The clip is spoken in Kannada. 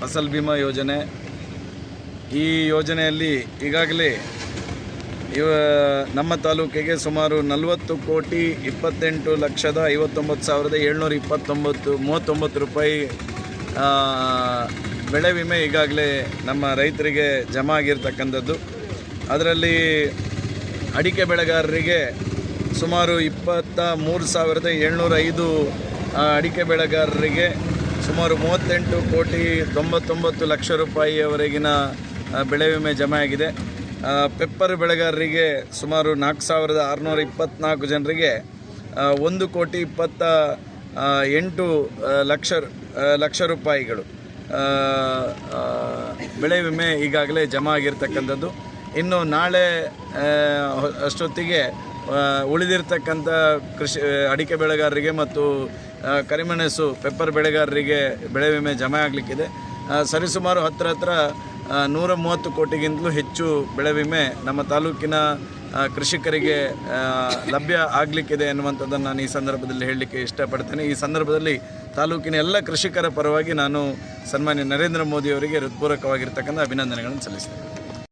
ಫಸಲ್ ಬಿಮಾ ಯೋಜನೆ. ಈ ಯೋಜನೆಯಲ್ಲಿ ಈಗಾಗಲೇ ಇವ, ನಮ್ಮ ತಾಲೂಕಿಗೆ ಸುಮಾರು ನಲವತ್ತು ಕೋಟಿ ಇಪ್ಪತ್ತೆಂಟು ಲಕ್ಷದ ಐವತ್ತೊಂಬತ್ತು ಸಾವಿರದ ಏಳ್ನೂರ ಇಪ್ಪತ್ತೊಂಬತ್ತು, ಮೂವತ್ತೊಂಬತ್ತು ರೂಪಾಯಿ ಬೆಳೆ ವಿಮೆ ಈಗಾಗಲೇ ನಮ್ಮ ರೈತರಿಗೆ ಜಮಾ ಆಗಿರ್ತಕ್ಕಂಥದ್ದು. ಅದರಲ್ಲಿ ಅಡಿಕೆ ಬೆಳೆಗಾರರಿಗೆ ಸುಮಾರು ಇಪ್ಪತ್ತ ಮೂರು ಸಾವಿರದ ಏಳ್ನೂರ ಐದು ಅಡಿಕೆ ಬೆಳೆಗಾರರಿಗೆ ಸುಮಾರು ಮೂವತ್ತೆಂಟು ಕೋಟಿ ತೊಂಬತ್ತೊಂಬತ್ತು ಲಕ್ಷ ರೂಪಾಯಿಯವರೆಗಿನ ಬೆಳೆ ವಿಮೆ ಜಮೆ ಆಗಿದೆ. ಪೆಪ್ಪರ್ ಬೆಳೆಗಾರರಿಗೆ ಸುಮಾರು ನಾಲ್ಕು ಸಾವಿರದ ಆರುನೂರ ಇಪ್ಪತ್ತ್ನಾಲ್ಕು ಜನರಿಗೆ ಒಂದು ಕೋಟಿ ಇಪ್ಪತ್ತ ಎಂಟು ಲಕ್ಷ ಲಕ್ಷ ರೂಪಾಯಿಗಳು ಬೆಳೆ ವಿಮೆ ಈಗಾಗಲೇ ಜಮಾ ಆಗಿರ್ತಕ್ಕಂಥದ್ದು. ಇನ್ನು ನಾಳೆ ಅಷ್ಟೊತ್ತಿಗೆ ಉಳಿದಿರ್ತಕ್ಕಂಥ ಕೃಷಿ ಅಡಿಕೆ ಬೆಳೆಗಾರರಿಗೆ ಮತ್ತು ಕರಿಮೆಣಸು, ಪೆಪ್ಪರ್ ಬೆಳೆಗಾರರಿಗೆ ಬೆಳೆ ವಿಮೆ ಜಮೆ ಆಗಲಿಕ್ಕಿದೆ. ಸರಿಸುಮಾರು ಹತ್ತಿರ ಹತ್ರ ನೂರ ಮೂವತ್ತು ಕೋಟಿಗಿಂತಲೂ ಹೆಚ್ಚು ಬೆಳೆ ವಿಮೆ ನಮ್ಮ ತಾಲೂಕಿನ ಕೃಷಿಕರಿಗೆ ಲಭ್ಯ ಆಗಲಿಕ್ಕಿದೆ ಎನ್ನುವಂಥದ್ದನ್ನು ನಾನು ಈ ಸಂದರ್ಭದಲ್ಲಿ ಹೇಳಲಿಕ್ಕೆ ಇಷ್ಟಪಡ್ತೇನೆ. ಈ ಸಂದರ್ಭದಲ್ಲಿ ತಾಲೂಕಿನ ಎಲ್ಲ ಕೃಷಿಕರ ಪರವಾಗಿ ನಾನು ಸನ್ಮಾನ್ಯ ನರೇಂದ್ರ ಮೋದಿಯವರಿಗೆ ಹೃತ್ಪೂರ್ವಕವಾಗಿರ್ತಕ್ಕಂಥ ಅಭಿನಂದನೆಗಳನ್ನು ಸಲ್ಲಿಸ್ತೇನೆ.